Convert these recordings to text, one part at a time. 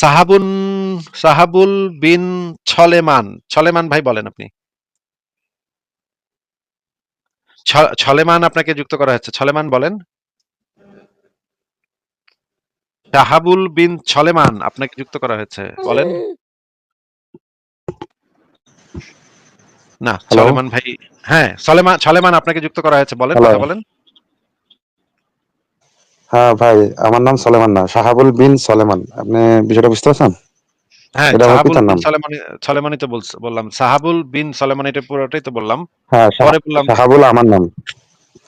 সাহাবুন সাহাবুল বিন ছলেমান। ছলেমান ভাই বলেন আপনি। ছলেমান আপনাকে যুক্ত করা হচ্ছে ছলেমান বলেন। শাহাবুল বিন ছলেমান আপনাকে যুক্ত করা হয়েছে। বলেন। না? ছলেমান ভাই হ্যাঁ ছলেমান ছলেমান আপনাকে যুক্ত করা হয়েছে। বলেন কথা বলেন। হ্যাঁ ভাই আমার নাম সলেমান না শাহাবুল বিন সলেমান। আপনি বিষয়টা বুঝতে পারছেন? হ্যাঁ সাহাবুল বিন সলেমানি সলেমানি তো বললাম সাহাবুল বিন সলেমান এটা পুরোটাই তো বললাম। হ্যাঁ আমার নাম।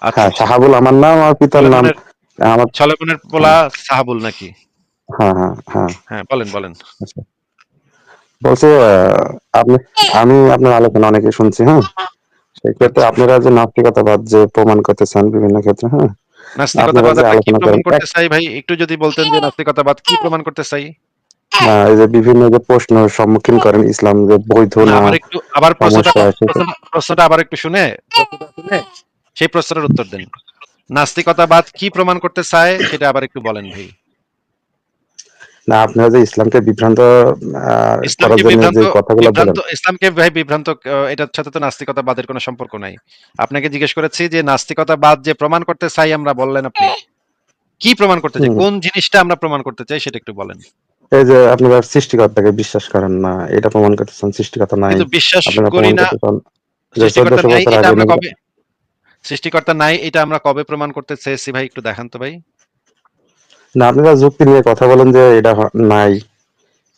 আচ্ছা হ্যাঁ আচ্ছা। আমার নাম আর পিতার নাম। সলেমানের আমার সলেমানের পোলা সাহাবুল নাকি? হ্যাঁ হ্যাঁ হ্যাঁ। হ্যাঁ বলেন বলেন। বলছি আহ, আপনি আমি আপনার আলোচনা অনেকে শুনছি হ্যাঁ? সেক্ষেত্রে আচ্ছা। আপনারা যে নাস্তিকতাবাদ যে প্রমাণ করতেছেন বিভিন্ন ক্ষেত্রে হ্যাঁ? নাস্তিকতাবাদ কি প্রমাণ করতে চাই ভাই? একটু যদি বলতেন যে নাস্তিকতাবাদ কি প্রমাণ করতে চাই? এই যে বিভিন্ন যে প্রশ্ন সম্মুখীন করেন ইসলাম যে বৈধ না, আবার একটু আবার প্রশ্নটা আবার একটু শুনে শুনে সেই প্রশ্নের উত্তর দেন। নাস্তিকতাবাদ কি প্রমাণ করতে চায় সেটা আবার একটু বলেন ভাই। না আপনারা যে ইসলামকে বিভ্রান্ত করার জন্য যে কথাগুলো বলেন ইসলামকে ভাই বিভ্রান্ত এটার সাথে তো নাস্তিকতাবাদের কোনো সম্পর্ক নাই। আপনাকে জিজ্ঞেস করেছি যে নাস্তিকতাবাদ যে প্রমাণ করতে চাই আমরা বললেন আপনি। কি প্রমাণ করতে চাই? কোন জিনিসটা আমরা প্রমাণ করতে চাই সেটা একটু বলেন। এই যে আপনারা সৃষ্টিকর্তাকে বিশ্বাস করেন না এটা প্রমাণ করতেছেন সৃষ্টিকর্তা নাই। কিন্তু বিশ্বাস করি না। সৃষ্টিকর্তা নাই এটা আমরা কবে সৃষ্টিকর্তা নাই এটা আমরা কবে প্রমাণ করতে চেয়েছি ভাই একটু দেখান তো ভাই। না আপনারা যুক্তি নিয়ে কথা বলেন যে এটা নাই।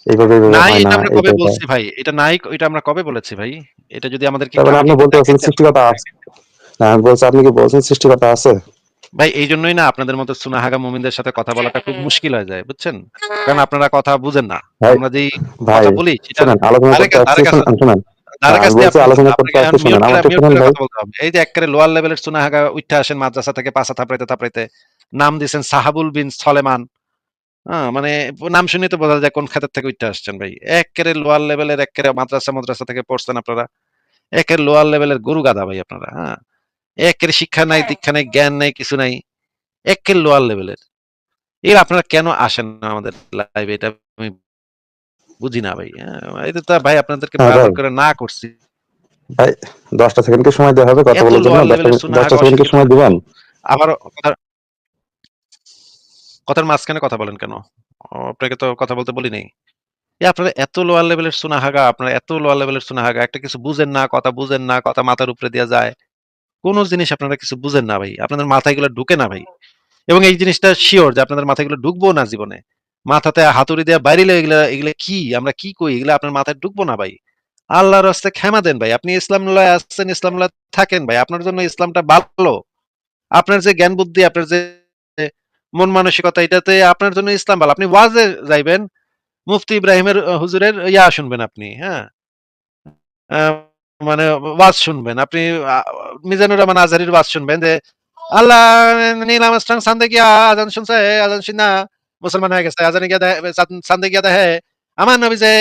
এইভাবে নাই এটা আমরা কবে বলছি ভাই? এটা নাই এটা আমরা কবে বলেছি ভাই? এটা যদি আমাদেরকে আপনি বলতে পারছেন আছে না আমি বলছি আপনি কি বলছেন সৃষ্টিকর্তা আছে? ভাই এই জন্যই না আপনাদের মতো সুনাহাগা মুমিনদের সাথে কথা বলাটা খুব মুশকিল হয়ে যায় বুঝছেন? কারণ আপনারা কথা বুঝেন না। আমরা যেই কথা বলি সেটা আলোচনা শুনেন। শুনেন ধারে কাছে আমি দিয়ে বলছি আপনাকে- আলোচনা করতে আপনাকে আসছি, mute শুনেন, করে- আমাকে mute শুনেন করে ভাই। কথা বলতে হবে। এই যে একেবারে লোয়ার লেভেলের সুনাহাগা উঠে আসেন মাদ্রাসা থেকে পাশা থাপড়াইতে থাপড়াইতে নাম দিয়েছেন সাহাবুল বিন সলেমান। হ্যাঁ মানে নাম শুনে তো বোঝা যায় কোন খাতের থেকে উঠতে আসছেন ভাই। একেবারে লোয়ার লেভেলের একেবারে মাদ্রাসা মাদ্রাসা থেকে পড়ছেন আপনারা। একের লোয়ার লেভেলের গরু গাদা ভাই আপনারা হ্যাঁ। একের শিক্ষা নাই দীক্ষা নাই জ্ঞান নাই কিছু নাই একের লোয়ার লেভেলের এর। আপনারা কেন আসেন আমাদের লাইভে এটা বুঝি না ভাই। হ্যাঁ, এটা তো ভাই আপনাদেরকে হ্যাঁ, বারবার করে না করছি। ভাই দশটা সেকেন্ডকে সময় দেওয়া হবে কথা বলার জন্য lower দশটা level এর সুনাহাগা দশটা সেকেন্ডকে সময় দিবেন? আবার কথার মাঝখানে কথা বলেন কেন? আপনাকে তো কথা বলতে বলি নাই। আপনারা এত লোয়ার লেভেলের সুনাহাগা আপনারা এত লোয়ার লেভেলের সুনাহাগা একটা কিছু বুঝেন না কথা বুঝেন না কথা মাথার উপরে দেওয়া যায়। কোন জিনিস আপনারা কিছু বুঝেন না ভাই। আপনাদের মাথায়গুলো ঢুকে না ভাই। এবং এই জিনিসটা শিওর যে আপনাদের মাথায় এগুলো ঢুকবো না জীবনে। মাথাতে হাতুড়ি দেওয়া বাইরে এগুলা এগুলা কি? আমরা কি কই? এগুলা আপনার মাথায় ঢুকবো না ভাই। আল্লাহর রাস্তায় ক্ষমা দেন ভাই। আপনি ইসলাম লয় আসছেন ইসলাম লয় থাকেন ভাই। আপনার জন্য ইসলামটা ভালো। আপনার যে জ্ঞান বুদ্ধি, আপনার যে মন মানসিকতা, এটাতে আপনার জন্য ইসলাম ভালো। আপনি ওয়াজে যাইবেন, মুফতি ইব্রাহিমের হুজুরের ইয়া শুনবেন আপনি হ্যাঁ? মানে ওয়াজ শুনবেন। আপনি মিজানুর রহমান আজহারির ওয়াজ শুনবেন যে, আল্লাহ, নীল আমস্ট্রং সান্দে গিয়া আজান শুনছে, আজান শুনা মুসলমান হয়ে গেছে, আজানে গিয়া চাঁদে গিয়া দেখে, আমার নবী যে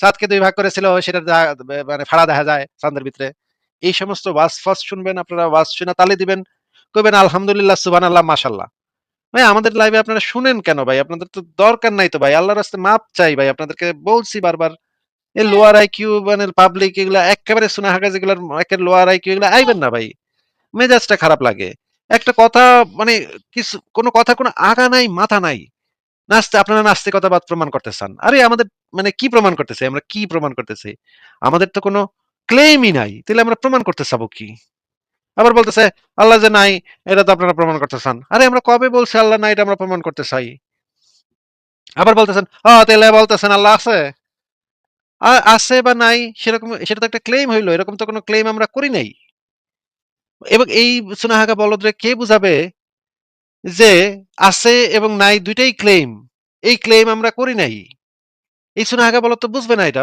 চাঁদকে দুই ভাগ করেছিল সেটা মানে ফাড়া দেখা যায় চাঁদের ভিতরে। এই সমস্ত ওয়াজ ফাজ শুনবেন, আপনারা ওয়াজ শুনা তালে দিবেন, কইবেন আলহামদুলিল্লাহ সুবান আল্লাহ মাশাল্লাহ ভাই, আমাদের লাইভে আপনারা শুনেন কেন ভাই? আপনাদের তো দরকার নাই তো ভাই, আল্লাহর রাস্তায় মাপ চাই ভাই, আপনাদেরকে বলছি বারবার। এই লোয়ার আইকিউ মানে পাবলিক এগুলা, একেবারে সুনাহাগা যেগুলোর একের লোয়ার আইকিউ এগুলা, আইবেন না ভাই। মেজাজটা খারাপ লাগে। একটা কথা মানে কিছু, কোনো কথা কোনো আগা নাই, মাথা নাই। নাস্তে আপনারা নাস্তিকতাবাদ প্রমাণ করতে চান? আরে, আমাদের মানে কি প্রমাণ করতেছে? আমরা কি প্রমাণ করতেছি? আমাদের তো কোনো ক্লেমই নাই। তাহলে আমরা প্রমাণ করতে চাবো কি? আবার বলতেছে, আল্লাহ যে নাই, এটা তো আপনারা প্রমাণ করতে চান। আরে, আমরা কবে বলছি আল্লাহ নাই, এটা আমরা প্রমাণ করতে চাই? আবার বলতেছেন ও তাহলে বলতেছেন আল্লাহ আছে। আছে বা নাই, সেরকম, সেটা তো একটা ক্লেম হইল, এরকম তো কোনো ক্লেম আমরা করি নাই। এবং এই সুনাহাগা বলদরে কে বুঝাবে? যে আছে এবং নাই দুইটাই ক্লেম এই ক্লেম আমরা করি নাই। এই সুনাহাগা বলদ তো বুঝবে না এটা।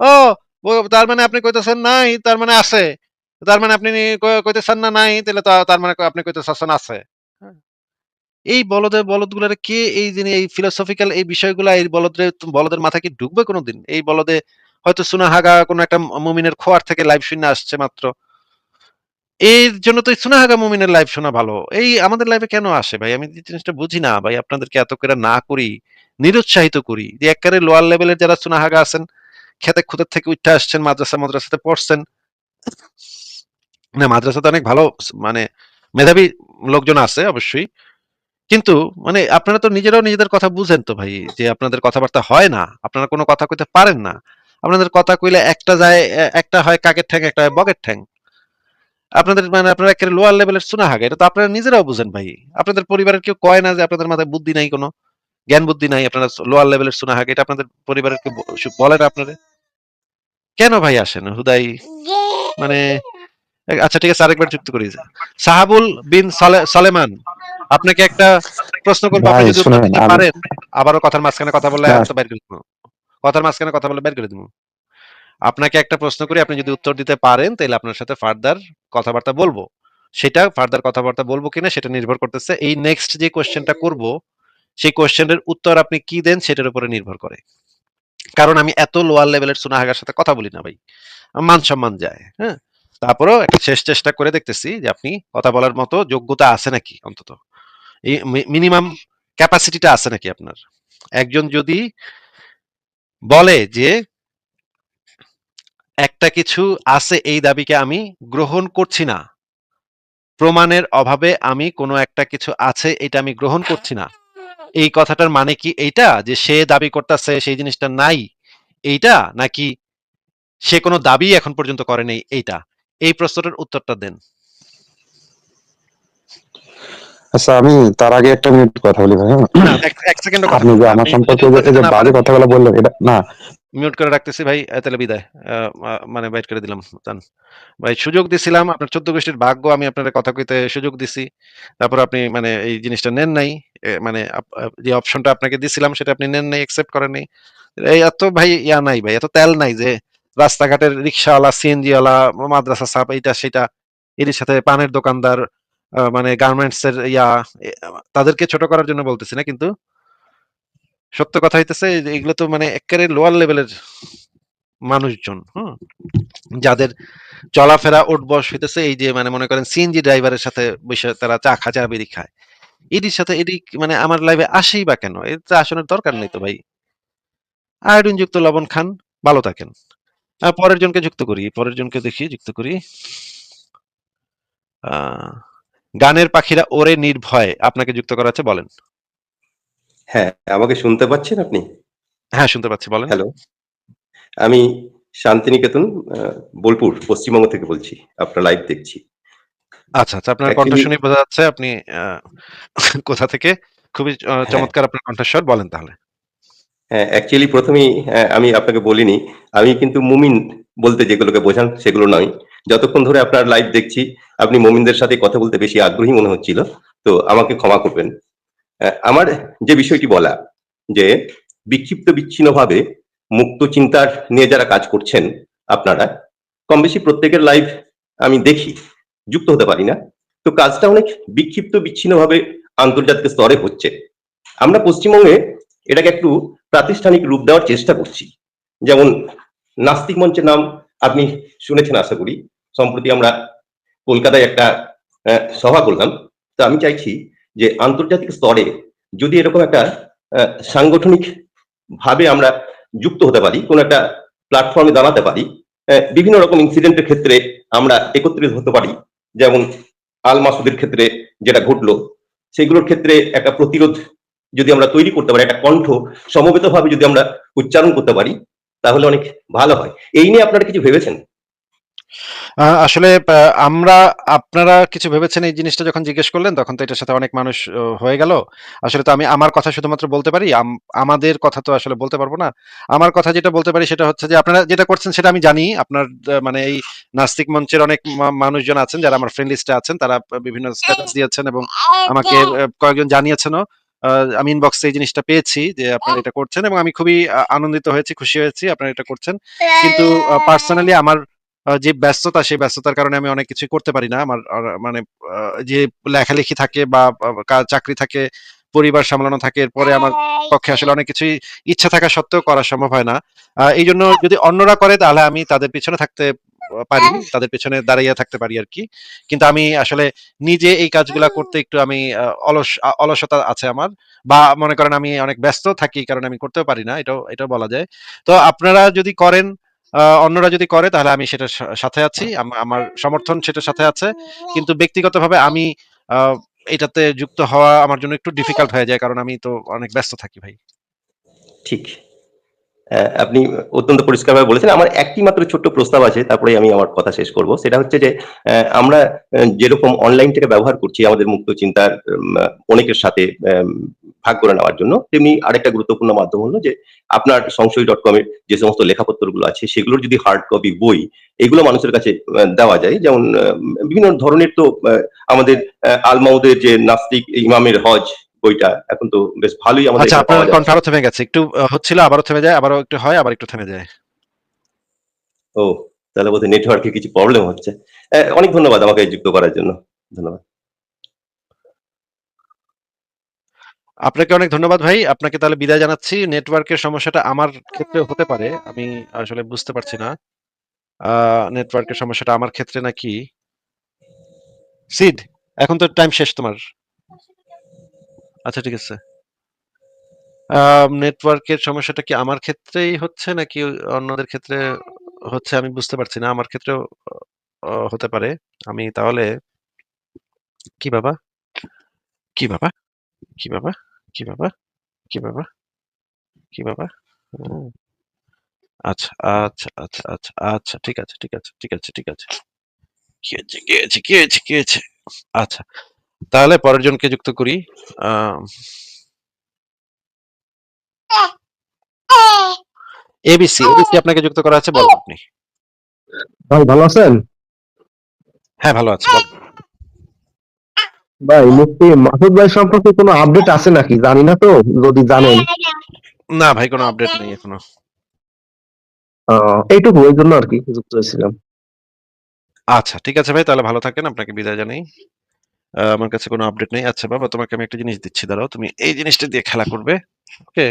ও তার মানে আপনি কইতেছেন নাই তার মানে আছে। তার মানে আপনি কইতেছেন না নাই তাহলে তার মানে আপনি কইতেছেন আছে। হ্যাঁ। এই বলদের বলদগুলারে কে এই জিনিস এই ফিলোসফিক্যাল এই বিষয়গুলা এই বলদের বলদের মাথায় কি ঢুকবে কোনোদিন? এই বলদে হয়তো সুনাহাগা কোনো একটা মুমিনের খোয়ার থেকে লাইভ শুনে আসছে মাত্র। এর জন্য তো সুনাহাগা মুমিনের লাইভ শোনা ভালো। এই আমাদের লাইভে কেন আসে ভাই? আমি জিনিসটা বুঝি না ভাই, আপনাদেরকে এত করে না করি, নিরুৎসাহিত করি। যে একেবারে লোয়ার লেভেলের যারা সুনাহাগা আছেন, খেতে খুদের থেকে উঠে আসছেন, মাদ্রাসা মাদ্রাসাতে পড়ছেন, না, মাদ্রাসাতে অনেক ভালো মানে মেধাবী লোকজন আছে অবশ্যই। কিন্তু মানে আপনারা তো নিজেরাও নিজেদের কথা বুঝেন তো ভাই, যে আপনাদের কথাবার্তা হয় না। আপনারা কোনো কথা কইতে পারেন না। আপনাদের কথা কইলে একটা যায় একটা হয় কাকের ঠ্যাং, একটা হয় বগের ঠ্যাং। আপনাদের মানে আপনারা একেবারে লোয়ার লেভেলের সুনা হাগে এটা তো আপনারা নিজেরাও বুঝেন ভাই। আপনাদের পরিবারের কেউ কয় না যে আপনাদের মাথায় বুদ্ধি নাই কোনো জ্ঞান বুদ্ধি নাই আপনারা লোয়ার লেভেলের সুনা হাগে এটা আপনাদের পরিবারের কেউ বলে না আপনারা? কেন ভাই আসেন হুদাই? মানে আচ্ছা ঠিক আছে আরেকবার যুক্ত করি। সাহাবুল বিন সালে- সালেমান আপনাকে একটা প্রশ্ন করব। আপনি যদি পারেন আবারও কথার মাঝখানে কথা বললে। আমি বের করে দিব। কথার মাঝখানে কথা বলে বের করে দিব। আপনাকে একটা প্রশ্ন করি, আপনি যদি উত্তর দিতে পারেন তাহলে আপনার সাথে ফার্দার কথাবার্তা বলব। সেটা ফার্দার কথাবার্তা বলব কিনা সেটা নির্ভর করতেছে এই নেক্সট যে কোশ্চেনটা করব, সেই কোয়েশ্চেনের উত্তর আপনি কি দেন সেটার উপরে নির্ভর করে। কারণ আমি এত লোয়ার লেভেলের সুনাহাগার সাথে কথা বলি না ভাই। মান সম্মান যায় হ্যাঁ? তারপরেও একটা শেষ চেষ্টা করে দেখতেছি যে আপনি কথা বলার মতো যোগ্যতা আছে নাকি অন্তত। এই মিনিমাম ক্যাপাসিটিটা আছে নাকি আপনার? একজন যদি বলে যে একটা কিছু আছে এই দাবিকে আমি গ্রহণ করছি না। প্রমাণের অভাবে আমি কোনো একটা কিছু আছে এটা আমি গ্রহণ করছি না। এই কথাটার মানে কি এইটা? যে সে দাবি করতেছে সেই জিনিসটা নাই এইটা? নাকি সে কোনো দাবি এখন পর্যন্ত করে নেই এইটা? এই প্রশ্নটার উত্তরটা দেন। আচ্ছা আমি তার আগে একটা মিনিট কথা বলি ভাই হ্যাঁ? আপনি যে আমার সম্পর্কে যে বাজে কথাগুলো বললেন এটা না মিউট করে রাখতেছি, ভাই তাহলে বিদায়। মানে বাইট করে দিলাম জান ভাই, সুযোগ দিছিলাম, আপনার চোদ্দ গোষ্ঠীর ভাগ্য, আমি আপনার কথা কইতে সুযোগ দিছি। তারপর আপনি মানে এই জিনিসটা নেন নাই মানে যে অপশনটা আপনাকে দিছিলাম, সেটা আপনি নেন নাই একসেপ্ট করেন নাই। এই এত, ভাই, ইয়া নাই, ভাই, এত তেল নাই যে রাস্তাঘাটের রিক্সাওয়ালা সিএনজি ওয়ালা মাদ্রাসা সাপ, এইটা, সেটা, এর সাথে পানের দোকানদার মানে গার্মেন্টস এর ইয়া তাদেরকে ছোট করার জন্য বলতেছি না, কিন্তু সত্য কথা হইতেছে এগুলো তো মানে একেবারে লোয়ার লেভেলের মানুষজন হুম? যাদের চলাফেরা উঠবস হইতেছে এই যে মানে মনে করেন সিএনজি ড্রাইভারের সাথে বসে তারা চা খা চা বিড়ি খায়। এটির সাথে এটি মানে আমার লাইফে আসেই বা কেন? এর আসনের দরকার নেই তো ভাই। আয়োডিন যুক্ত লবণ খান ভালো থাকেন। আহ, পরের জনকে যুক্ত করি পরের জনকে দেখি যুক্ত করি। গানের পাখিরা ওরে নির্ভয় আপনাকে যুক্ত করা আছে বলেন। হ্যাঁ আমাকে শুনতে পাচ্ছেন আপনি? হ্যাঁ শুনতে পাচ্ছি বলেন। হ্যালো আমি শান্তিনিকেতন বোলপুর পশ্চিমবঙ্গ থেকে বলছি আপনার লাইভ দেখছি। আচ্ছা আচ্ছা আপনার কণ্ঠ শুনে বোঝা যাচ্ছে আপনি কোথা থেকে? খুবই চমৎকার আপনার কণ্ঠস্বর বলেন তাহলে। হ্যাঁ অ্যাকচুয়ালি প্রথমেই আহ, আমি আপনাকে বলিনি আমি কিন্তু মুমিন বলতে যেগুলোকে বোঝান সেগুলো নয়। যতক্ষণ ধরে আপনার লাইভ দেখছি আপনি মুমিনদের সাথে কথা বলতে বেশি আগ্রহী মনে হচ্ছিল তো আমাকে ক্ষমা করবেন। আমার যে বিষয়টি বলা, যে বিক্ষিপ্ত বিচ্ছিন্নভাবে মুক্ত চিন্তার নিয়ে যারা কাজ করছেন আপনারা, কম বেশি প্রত্যেকের লাইভ আমি দেখি, যুক্ত হতে পারি না। তো কাজটা অনেক বিক্ষিপ্ত বিচ্ছিন্নভাবে আন্তর্জাতিক স্তরে হচ্ছে। আমরা পশ্চিমবঙ্গে এটাকে একটু প্রাতিষ্ঠানিক রূপ দেওয়ার চেষ্টা করছি। যেমন নাস্তিক মঞ্চের নাম আপনি শুনেছেন আশা করি, সম্প্রতি আমরা কলকাতায় একটা সভা করলাম। তো আমি চাইছি যে আন্তর্জাতিক স্তরে যদি এরকম একটা সাংগঠনিক ভাবে আমরা যুক্ত হতে পারি, কোন একটা প্ল্যাটফর্মে দাঁড়াতে পারি বিভিন্ন রকম ইনসিডেন্টের ক্ষেত্রে আমরা একত্রিত হতে পারি। যেমন আল মাসুদের ক্ষেত্রে যেটা ঘটলো, সেগুলোর ক্ষেত্রে একটা প্রতিরোধ যদি আমরা তৈরি করতে পারি, একটা কণ্ঠ সমবেতভাবে যদি আমরা উচ্চারণ করতে পারি, তাহলে অনেক ভালো হয়। এই নিয়ে আপনারা কিছু ভেবেছেন? আসলে আমরা, আপনারা কিছু ভেবেছেন এই জিনিসটা যখন জিজ্ঞেস করলেন, তখন তো এটার সাথে অনেক মানুষ হয়ে গেল। আসলে তো আমি আমার কথা শুধুমাত্র বলতে পারি, আম- আমাদের কথা তো আসলে বলতে পারব না। আমার কথা যেটা বলতে পারি সেটা হচ্ছে যে, আপনারা যেটা করছেন সেটা আমি জানি। আপনার মানে এই নাস্তিক মঞ্চের অনেক মানুষজন আছেন, যারা আমার ফ্রেন্ড লিস্টে আছেন, তারা বিভিন্ন স্ট্যাটাস দিয়েছেন এবং আমাকে কয়েকজন জানিয়েছেনও। আমি ইনবক্সে এই জিনিসটা পেয়েছি যে, আপনারা এটা করছেন এবং আমি খুবই আনন্দিত হয়েছি, খুশি হয়েছি আপনারা এটা করছেন। কিন্তু পার্সোনালি আমার যে ব্যস্ততা সেই ব্যস্ততার কারণে আমি অনেক কিছু করতে পারি না। আমার মানে যে লেখালেখি থাকে বা চাকরি থাকে পরিবার সামলানো থাকে এরপরে আমার পক্ষে আসলে অনেক কিছুই ইচ্ছা থাকা সত্ত্বেও করা সম্ভব হয় না। এই জন্য যদি অন্যরা করে তাহলে আমি তাদের পিছনে থাকতে পারি তাদের পেছনে দাঁড়িয়ে থাকতে পারি আর কি। কিন্তু আমি আসলে নিজে এই কাজগুলা করতে একটু আমি অলস অলসতা আছে আমার। বা মনে করেন আমি অনেক ব্যস্ত থাকি কারণ আমি করতেও পারি না এটাও এটাও বলা যায়। তো আপনারা যদি করেন অন্যরা যদি করে, তাহলে আমি সেটার সাথে আছি। আমার সমর্থন সেটার সাথে আছে। কিন্তু ব্যক্তিগতভাবে আমি এটাতে যুক্ত হওয়া আমার জন্য একটু ডিফিকাল্ট হয়ে যায়, কারণ আমি তো অনেক ব্যস্ত থাকি ভাই। ঠিক। আপনি অত্যন্ত পরিষ্কারভাবে বলেছেন। আমার একটি মাত্র ছোট্ট প্রস্তাব আছে তারপরে আমি আমার কথা শেষ করব। সেটা হচ্ছে যে আমরা যেরকম অনলাইনটাকে ব্যবহার করছি, আমাদের মুক্ত চিন্তার অনেকের সাথে ভাগ করে নেওয়ার জন্য তেমনি আরেকটা গুরুত্বপূর্ণ মাধ্যম হলো যে আপনার সংশয় ডট কমের যে সমস্ত লেখাপত্রগুলো আছে সেগুলোর যদি হার্ড কপি বই এগুলো মানুষের কাছে দেওয়া যায়। যেমন বিভিন্ন ধরনের তো আমাদের আলমাউদের যে নাস্তিক ইমামের হজ বইটা এখন তো বেশ ভালোই আমাদের আচ্ছা আপনার কণ্ঠ আরও থেমে গেছে। একটু হচ্ছিল আবারও থেমে যায় আবারও একটু হয় আবার একটু থেমে যায়। ও তাহলে বোধহয় নেটওয়ার্কে কিছু প্রবলেম হচ্ছে। অনেক ধন্যবাদ আমাকে যুক্ত করার জন্য। ধন্যবাদ। আপনাকে অনেক ধন্যবাদ ভাই। আপনাকে তাহলে বিদায় জানাচ্ছি। নেটওয়ার্কের সমস্যাটা আমার ক্ষেত্রে হতে পারে, আমি আসলে বুঝতে পারছি না। নেটওয়ার্কের সমস্যাটা আমার ক্ষেত্রে নাকি? সিড, এখন তো টাইম শেষ তোমার। আচ্ছা ঠিক আছে। নেটওয়ার্কের সমস্যাটা কি আমার ক্ষেত্রেই হচ্ছে নাকি অন্যদের ক্ষেত্রে হচ্ছে আমি বুঝতে পারছি না। আমার ক্ষেত্রেও হতে পারে। আমি তাহলে, কি বাবা? কি বাবা? কি বাবা? কি বাবা? কি বাবা? কি বাবা। আচ্ছা আচ্ছা আচ্ছা আচ্ছা আচ্ছা ঠিক আছে ঠিক আছে ঠিক আছে ঠিক আছে। কি হয়েছে কি হয়েছে কি হয়েছে কি হয়েছে? আচ্ছা তাহলে পরের জনকে যুক্ত করি। এবিসি এবিসি আপনাকে যুক্ত করা আছে বলুন আপনি। ভাই ভালো আছেন? হ্যাঁ ভালো আছি। ভাই মুফতি মাসুদ ভাই সম্পর্কে কোনো আপডেট আছে নাকি? জানি না তো যদি জানেন। না ভাই কোনো আপডেট নেই এখনও। এইটুকু ওই জন্য আর কি যুক্ত হয়েছিলাম। আচ্ছা ঠিক আছে ভাই তাহলে ভালো থাকেন আপনাকে বিদায় জানাই। আহ, আমার কাছে কোনো আপডেট নেই। আচ্ছা বাবা তোমাকে আমি একটা জিনিস দিচ্ছি দাঁড়াও তুমি এই জিনিসটা দিয়ে খেলা করবে। ওকে?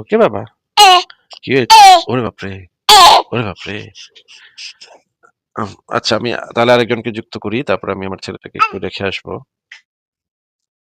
ওকে বাবা? কি হয়েছে? ওরে বাপরে ওরে বাপরে। আম, আচ্ছা আমি তাহলে আরেকজনকে যুক্ত করি তারপর আমি আমার ছেলেটাকে একটু রেখে আসব।